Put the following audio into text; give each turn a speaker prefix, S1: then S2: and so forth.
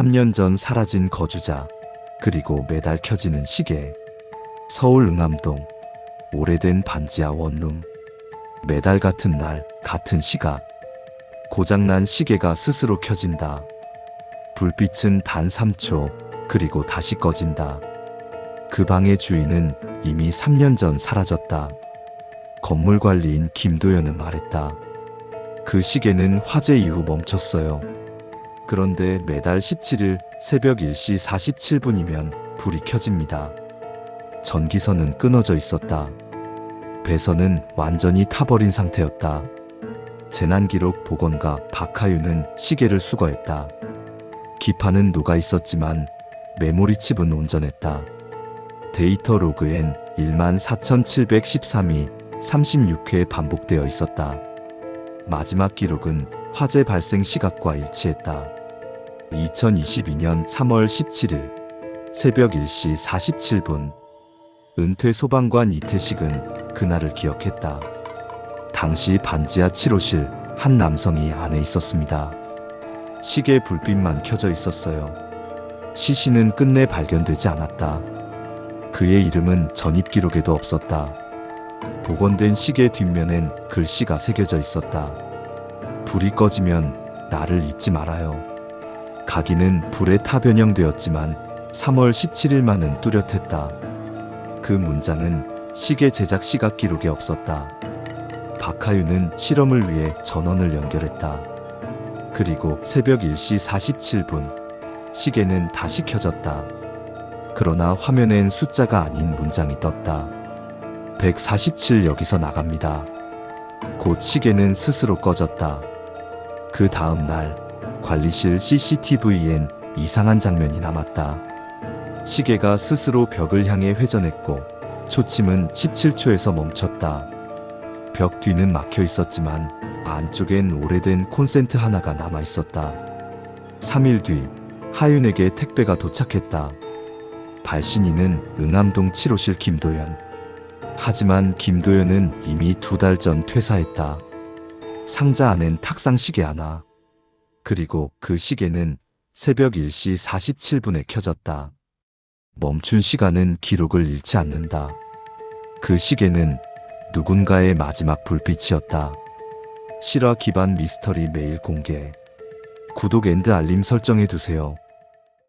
S1: 3년 전 사라진 거주자, 그리고 매달 켜지는 시계. 서울 응암동. 오래된 반지하 원룸. 매달 같은 날, 같은 시각. 고장난 시계가 스스로 켜진다. 불빛은 단 3초, 그리고 다시 꺼진다. 그 방의 주인은 이미 3년 전 사라졌다. 건물 관리인 김도연은 말했다. 그 시계는 화재 이후 멈췄어요. 그런데 매달 17일 새벽 1시 47분이면 불이 켜집니다. 전기선은 끊어져 있었다. 배선은 완전히 타버린 상태였다. 재난기록 보건가 박하유는 시계를 수거했다. 기판은 녹아 있었지만 메모리 칩은 온전했다. 데이터 로그엔 14,713이 36회 반복되어 있었다. 마지막 기록은 화재 발생 시각과 일치했다. 2022년 3월 17일 새벽 1시 47분 은퇴 소방관 이태식은 그날을 기억했다. 당시 반지하 7호실 한 남성이 안에 있었습니다. 시계 불빛만 켜져 있었어요. 시신은 끝내 발견되지 않았다. 그의 이름은 전입 기록에도 없었다. 복원된 시계 뒷면엔 글씨가 새겨져 있었다. 불이 꺼지면 나를 잊지 말아요. 가기는 불에 타변형되었지만 3월 17일만은 뚜렷했다. 그 문장은 시계 제작 시각 기록에 없었다. 박하유는 실험을 위해 전원을 연결했다. 그리고 새벽 1시 47분 시계는 다시 켜졌다. 그러나 화면엔 숫자가 아닌 문장이 떴다. 147 여기서 나갑니다. 곧 시계는 스스로 꺼졌다. 그 다음 날 관리실 CCTV엔 이상한 장면이 남았다. 시계가 스스로 벽을 향해 회전했고 초침은 17초에서 멈췄다. 벽 뒤는 막혀 있었지만 안쪽엔 오래된 콘센트 하나가 남아 있었다. 3일 뒤 하윤에게 택배가 도착했다. 발신인은 응암동 7호실 김도연. 하지만 김도연은 이미 두 달 전 퇴사했다. 상자 안엔 탁상 시계 하나. 그리고 그 시계는 새벽 1시 47분에 켜졌다. 멈춘 시간은 기록을 잃지 않는다. 그 시계는 누군가의 마지막 불빛이었다. 실화 기반 미스터리 메일 공개. 구독 알림 설정해 두세요.